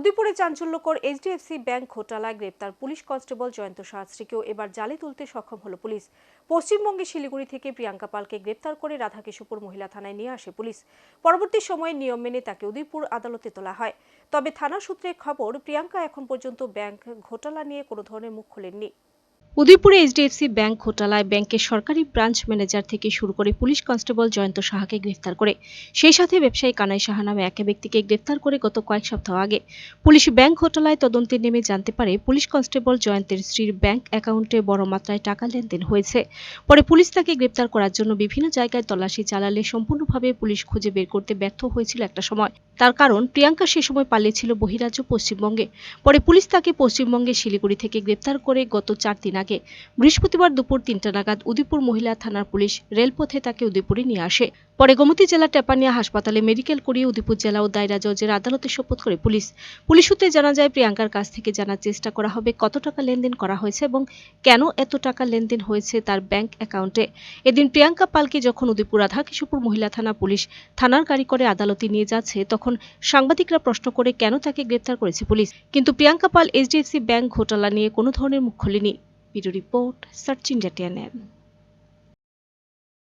উদয়পুরে চাঞ্চল্যকর HDFC bank ঘোটালায় গ্রেপ্তার পুলিশ কনস্টেবল জয়ন্ত শাস্ত্রীকেও এবার জালে তুলতে সক্ষম হলো পুলিশ। পশ্চিমবঙ্গে শিলিগুড়ি থেকে প্রিয়াঙ্কা পালকে গ্রেপ্তার করে রাধাকিশোরপুর মহিলা থানায় নিয়ে আসে পুলিশ। পরবর্তী সময়ে নিয়ম মেনে তাকে উদয়পুর আদালতে তোলা হয়। তবে থানা সূত্রে খবর, প্রিয়াঙ্কা এখন পর্যন্ত ব্যাংক ঘোটালা নিয়ে কোনো ধরনের মুখ খোলেননি। উদয়পুরে এইচডিএফসি ব্যাংক ঘোটালায় ব্যাংকের সরকারি ব্রাঞ্চ ম্যানেজার থেকে শুরু করে পুলিশ কনস্টেবল জয়ন্ত সাহাকে গ্রেফতার করে। সেই সাথে ব্যবসায়ী কানাই সাহা নামে এক ব্যক্তিকে গ্রেফতার করে গত কয়েক সপ্তাহ আগে। পুলিশ ব্যাংক ঘোটালায় তদন্তে নেমে জানতে পারে, পুলিশ কনস্টেবল জয়ন্তের স্ত্রীর ব্যাংক অ্যাকাউন্টে বড় মাত্রায় টাকা লেনদেন হয়েছে। পরে পুলিশ তাকে গ্রেপ্তার করার জন্য বিভিন্ন জায়গায় তল্লাশি চালালে সম্পূর্ণভাবে পুলিশ খুঁজে বের করতে ব্যর্থ হয়েছিল একটা সময়। তার কারণ প্রিয়াঙ্কা সে সময় পালিয়েছিল বহিরাজ্য পশ্চিমবঙ্গে। পরে পুলিশ তাকে পশ্চিমবঙ্গে শিলিগুড়ি থেকে গ্রেপ্তার করে গত চার দিন আগে। বৃহস্পতিবার দুপুর তিনটা নাগাদ উদয়পুর মহিলা থানার পুলিশ রেলপথে তাকে উদয়পুরে নিয়ে আসে। পরে গোমতী জেলা টেপানিয়া হাসপাতালে মেডিকেল করিয়ে উদয়পুর জেলা ও দায়রা জজের আদালতে শপথ করে পুলিশ। পুলিশ সূত্রে জানা যায়, প্রিয়াঙ্কার কাছ থেকে জানার চেষ্টা করা হবে কত টাকা লেনদেন করা হয়েছে এবং কেন এত টাকা লেনদেন হয়েছে তার ব্যাংক অ্যাকাউন্টে। এদিন প্রিয়াঙ্কা পালকে যখন উদয়পুর রাধাকিশোরপুর মহিলা থানা পুলিশ থানার গাড়ি করে আদালতে নিয়ে যাচ্ছে, তখন সাংবাদিকরা প্রশ্ন করে কেন তাকে গ্রেপ্তার করেছে পুলিশ। কিন্তু প্রিয়াঙ্কা পাল, এইচডিএফসি ব্যাংক ঘোটালা নিয়ে কোনো ধরনের মুখ খোলেনি। Bureau report, search India TNN.